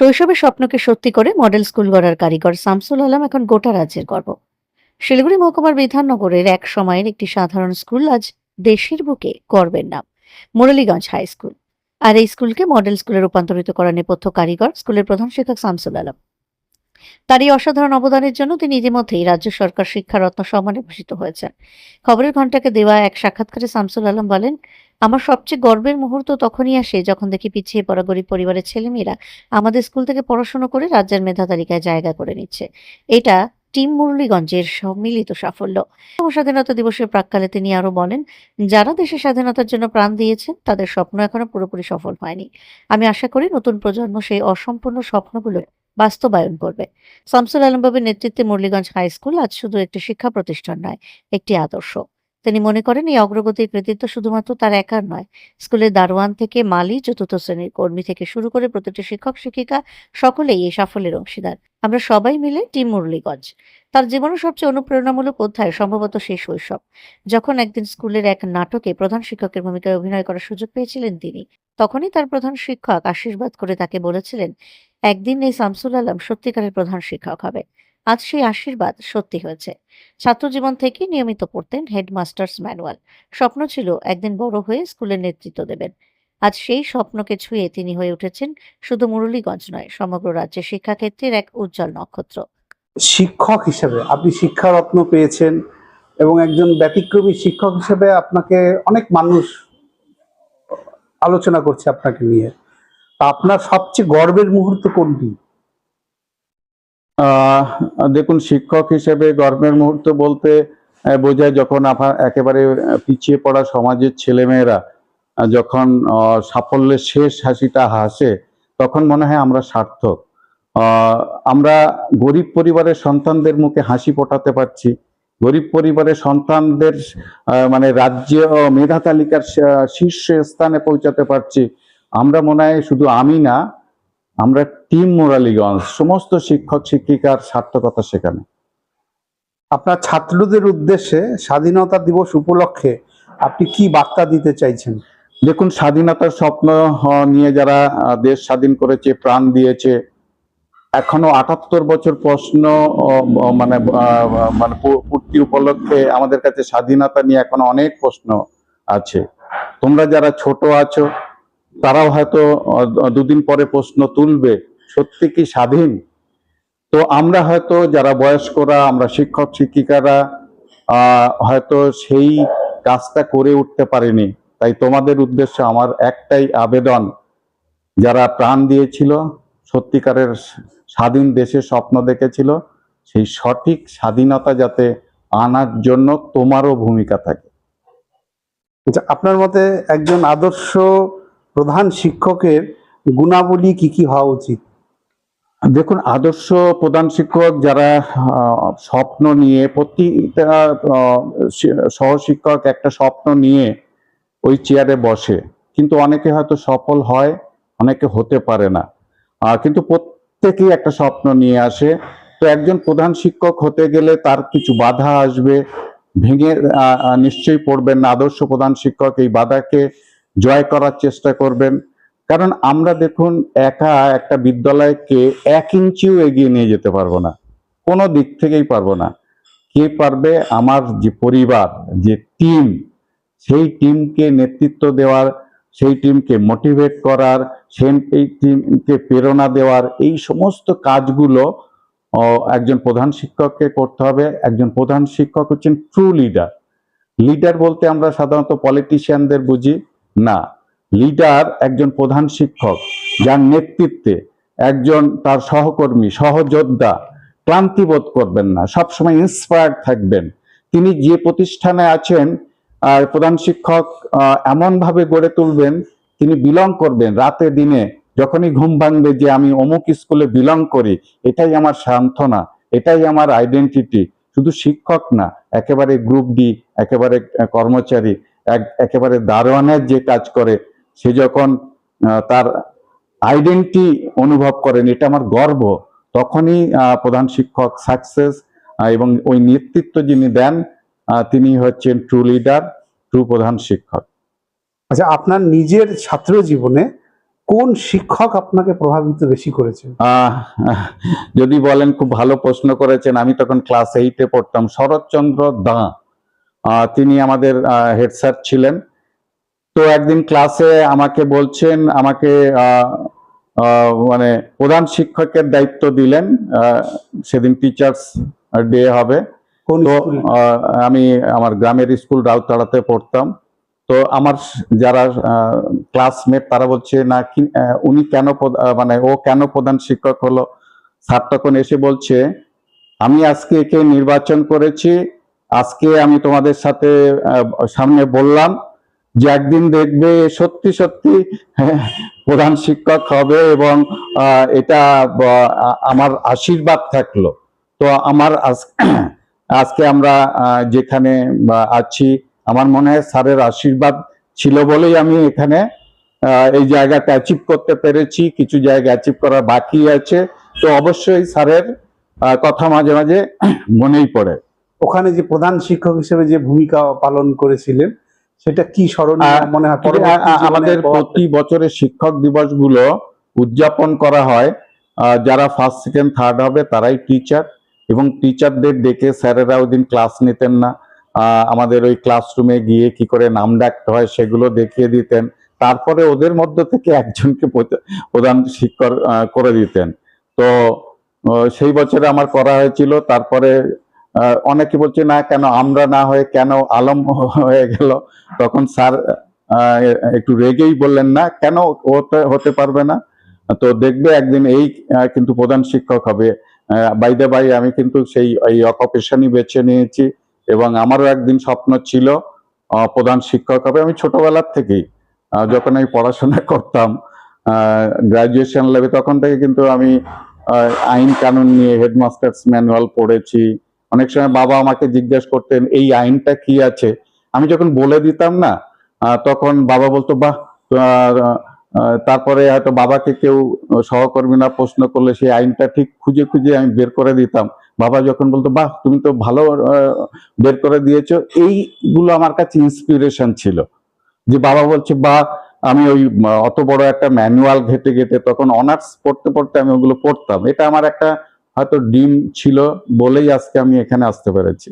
শৈশবের স্বপ্নকে সত্যি করে মডেল স্কুল গড়ার কারিগর শামসুল আলম এখন গোটা রাজ্যের গর্ব। শিলিগুড়ি মহকুমার বিধাননগরের এক সময়ের একটি সাধারণ স্কুল আজ দেশের বুকে গর্বের নাম, মুরলীগঞ্জ হাই স্কুল। আর এই স্কুলকে মডেল স্কুলে রূপান্তরিত করার নেপথ্য কারিগর স্কুলের প্রধান শিক্ষক শামসুল আলম। তার এই অসাধারণ অবদানের জন্য তিনি ইতিমধ্যেই রাজ্য সরকার শিক্ষারত্ন সম্মানে ভূষিত হয়েছেন। খবরের ঘন্টাকে দেওয়া এক সাক্ষাৎকারে শামসুল আলম বলেন আমার সবচেয়ে গর্বের মুহূর্ত তখনই আসে যখন দেখি পিছিয়ে পড়া গরিব পরিবারের ছেলেমেয়েরা আমাদের স্কুল থেকে পড়াশোনা করে রাজ্যের মেধা তালিকায় জায়গা করে নিচ্ছে। এটা টিম মুরলীগঞ্জের সম্মিলিত সাফল্য। স্বাধীনতা দিবসের প্রাককালে তিনি আরও বলেন, যারা দেশের স্বাধীনতার জন্য প্রাণ দিয়েছেন, তাদের স্বপ্ন এখনও পুরোপুরি সফল হয়নি। আমি আশা করি নতুন প্রজন্ম সেই অসম্পূর্ণ স্বপ্নগুলো বাস্তবায়ন করবে। শামসুল আলমবাবের নেতৃত্বে মুরলীগঞ্জ হাই স্কুল আজ শুধু একটি শিক্ষা প্রতিষ্ঠান নয়, একটি আদর্শ। তিনি মনে করেন এই অগ্রগতির কৃতিত্ব শুধুমাত্র তার একার নয়। স্কুলের দারোয়ান থেকে মালি, চতুর্থ শ্রেণির কর্মী থেকে শুরু করে প্রতিটি শিক্ষক, শিক্ষিকা সকলেই এই সাফল্যের অংশীদার। আমরা সবাই মিলে টিম মুরলীগঞ্জ। তার জীবনের সবচেয়ে অনুপ্রেরণামূলক অধ্যায় সম্ভবত সেই শৈশব। যখন একদিন স্কুলের এক নাটকে প্রধান শিক্ষকের ভূমিকায় অভিনয় করার সুযোগ পেয়েছিলেন তিনি, তখনই তার প্রধান শিক্ষক আশীর্বাদ করে তাকে বলেছিলেন, একদিন এই শামসুল আলম সত্যিকারের প্রধান শিক্ষক হবে। আজ সেই আশীর্বাদ সত্যি হয়েছে। ছাত্র জীবন থেকে নিয়মিত পড়তেন হেডমাস্টার্স ম্যানুয়াল। স্বপ্ন ছিল একদিন বড় হয়ে স্কুলের নেতৃত্ব দেবেন। আজ সেই স্বপ্নকে ছুঁয়ে তিনি হয়ে উঠেছেন শুধু মুরলীগঞ্জ নয়, সমগ্র রাজ্যের শিক্ষাক্ষেত্রের এক উজ্জ্বল নক্ষত্র। শিক্ষক হিসেবে আপনি শিক্ষারত্ন পেয়েছেন এবং একজন ব্যতিক্রমী শিক্ষক হিসেবে আপনাকে অনেক মানুষ আলোচনা করছে আপনাকে নিয়ে। আপনার সবচেয়ে গর্বের মুহূর্ত কোনটি? দেখুন, শিক্ষক হিসেবে গর্বের মুহূর্ত বলতে বোঝায় যখন একেবারে পিছিয়ে পড়া সমাজের ছেলেমেয়েরা যখন সাফল্যের শেষ হাসিটা হাসে, তখন মনে হয় আমরা সার্থক। আমরা গরিব পরিবারের সন্তানদের মুখে হাসি ফোটাতে পারছি। গরিব পরিবারের সন্তানদের মানে রাজ্য মেধা তালিকার শীর্ষ স্থানে পৌঁছাতে পারছি। আমরা মনে হয় শুধু আমি না আমরা টিম মোরালিগঞ্জ সমস্ত শিক্ষক, শিক্ষিকার সার্থকতা সেখানে। আপনার ছাত্রদের উদ্দেশ্যে স্বাধীনতা দিবস উপলক্ষে আপনি কি বার্তা দিতে চাইছেন? দেখুন, স্বাধীনতার স্বপ্ন নিয়ে যারা দেশ স্বাধীন করেছে, প্রাণ দিয়েছে, এখনও আটাত্তর বছর প্রশ্ন মানে মানে পূর্তি উপলক্ষে আমাদের কাছে স্বাধীনতা নিয়ে এখনও অনেক প্রশ্ন আছে। তোমরা যারা ছোট আছো তারাও হয়তো দুদিন পরে প্রশ্ন তুলবে সত্যি কি স্বাধীন? তো আমরা হয়তো যারা বয়স্করা আমরা শিক্ষক শিক্ষিকারা হয়তো সেই কাজটা করে উঠতে পারিনি। তাই তোমাদের উদ্দেশ্যে আমার একটাই আবেদন যারা প্রাণ দিয়েছিল সত্যিকারের স্বাধীন দেশের স্বপ্ন দেখেছিল সেই সঠিক স্বাধীনতা যাতে আনার জন্য তোমারও ভূমিকা থাকে। আচ্ছা, আপনার মতে একজন আদর্শ প্রধান শিক্ষকের গুণাবলী কি কি হওয়া উচিত? দেখুন, আদর্শ প্রধান শিক্ষক যারা স্বপ্ন নিয়ে প্রতিটা সহশিক্ষক একটা স্বপ্ন নিয়ে ওই চেয়ারে বসে। কিন্তু অনেকে হয়তো সফল হয়, অনেকে হতে পারে না। কিন্তু প্রত্যেকেই একটা স্বপ্ন নিয়ে আসে। তো একজন প্রধান শিক্ষক হতে গেলে তার কিছু বাধা আসবে, ভেঙে নিশ্চয়ই পড়বেন না। আদর্শ প্রধান শিক্ষক এই বাধাকে জয় করার চেষ্টা করবেন। কারণ আমরা দেখুন একা একটা বিদ্যালয়কে এক ইঞ্চিও এগিয়ে নিয়ে যেতে পারব না। কোনো দিক থেকেই পারব না। কে পারবে? আমার যে পরিবার, যে টিম সেই টিমকে নেতৃত্ব দেওয়ার, সেই টিমকে মোটিভেট করার, সেই টিমকে প্রেরণা দেওয়ার এই সমস্ত কাজগুলো একজন প্রধান শিক্ষককে করতে হবে। একজন প্রধান শিক্ষক হচ্ছেন ট্রু লিডার লিডার বলতে আমরা সাধারণত পলিটিশিয়ানদের বুঝি। না, লিডার একজন প্রধান শিক্ষক, যার নেতৃত্বে একজন তার সহকর্মী, সহযোদ্ধা ক্লান্তি বোধ করবেন না, সবসময় ইন্সপায়ার্ড থাকবেন। তিনি যে প্রতিষ্ঠানে আছেন, আর প্রধান শিক্ষক এমনভাবে গড়ে তুলবেন, তিনি বিলং করবেন। রাতে দিনে যখনই ঘুম ভাঙবে যে আমি অমুক স্কুলে বিলং করি, এটাই আমার সান্ত্বনা, এটাই আমার আইডেন্টিটি শুধু শিক্ষক না, একেবারে গ্রুপ ডি একেবারে কর্মচারী একেবারে দারোয়ানের যে কাজ করে সে যখন তার আইডেন্টি অনুভব করেন এটা আমার গর্ব তখনই প্রধান শিক্ষক সাকসেস এবং ওই নেতৃত্ব যিনি দেন তিনি হচ্ছেন ট্রু লিডার ট্রু প্রধান শিক্ষক। আচ্ছা আপনার নিজের ছাত্র জীবনে কোন শিক্ষক আপনাকে প্রভাবিত বেশি করেছে? আহ, যদি বলেন খুব ভালো প্রশ্ন করেছেন। আমি তখন ক্লাস এইটে পড়তাম শরৎচন্দ্র দা। তিনি আমাদের হেড স্যার ছিলেন। তো একদিন ক্লাসে আমাকে বলছেন আমাকে মানে প্রধান শিক্ষকের দায়িত্ব দিলেন সেদিন টিচার্স ডে হবে। তো আমি আমার গ্রামের স্কুল রাউতাড়াতে পড়তাম। তো আমার যারা ক্লাসমেট তারা বলছে না কি উনি কেন মানে ও কেন প্রধান শিক্ষক হলো? স্যার তখন এসে বলছে আমি আজকে একে নির্বাচন করেছি আজকে আমি তোমাদের সাথে সামনে বললাম যে একদিন দেখবে সত্যি সত্যি প্রধান শিক্ষক হবে এবং এটা আমার আশীর্বাদ থাকল। তো আমার আজ- আজকে আমরা যেখানে আছি, আমার মনে হয় স্যারের আশীর্বাদ ছিল বলেই আমি এখানে এই জায়গাটা অ্যাচিভ করতে পেরেছি, কিছু জায়গা অ্যাচিভ করা বাকি আছে। তো অবশ্যই স্যারের কথা মাঝে মাঝে মনেই পড়ে। ওখানে যে প্রধান শিক্ষক হিসেবে যে ভূমিকা পালন করেছিলেন সেটা কি স্মরণীয়? মনে হয় আমাদের প্রতি বছরের শিক্ষক দিবসগুলো উদযাপন করা হয় যারা ফার্স্ট সেকেন্ড থার্ড হবে তারাই টিচার এবং টিচারদের ডেকে স্যারেরা ওই দিন ক্লাস নিতেন না। আমাদের ওই ক্লাসরুমে গিয়ে কি করে নাম ডাকতে হয় সেগুলো দেখিয়ে দিতেন। তারপরে ওদের মধ্য থেকে একজনকে প্রধান শিক্ষক করে দিতেন। তো সেই বছরে আমার করা হয়েছিল তারপরে অনেকে বলছে, না, কেন আমরা না হয়ে, কেন আলম হয়ে গেল? তখন স্যার একটু রেগেই বললেন, না, কেন হতে হতে পারবে না? তো দেখবে একদিন এই কিন্তু প্রধান শিক্ষক হবে। বাইদে বাই আমি কিন্তু সেই, এই অকুপেশনই বেছে নিয়েছি এবং আমারও একদিন স্বপ্ন ছিল প্রধান শিক্ষক হবে। আমি ছোটবেলার থেকেই যখন আমি পড়াশোনা করতাম গ্রাজুয়েশন লেভে তখন থেকে কিন্তু আমি আইন কানুন নিয়ে হেডমাস্টার্স ম্যানুয়াল পড়েছি। অনেক সময় বাবা আমাকে জিজ্ঞেস করতেন, এই আইনটা কি আছে? আমি যখন বলে দিতাম না তখন বাবা বলতো, বাহ তারপরে হয়তো বাবাকে কেউ সহকর্মীরা প্রশ্ন করলে সেই আইনটা ঠিক খুঁজে খুঁজে আমি বের করে দিতাম। বাবা যখন বলতো, বাহ, তুমি তো ভালো বের করে দিয়েছ। এইগুলো আমার কাছে ইন্সপিরেশন ছিল। যে বাবা বলছে বা আমি ওই অত বড় একটা ম্যানুয়াল ঘেটে ঘেটে তখন অনার্স পড়তে পড়তে আমি ওগুলো পড়তাম। এটা আমার একটা হয়তো ডিম ছিল বলেই আজকে আমি এখানে আসতে পেরেছি।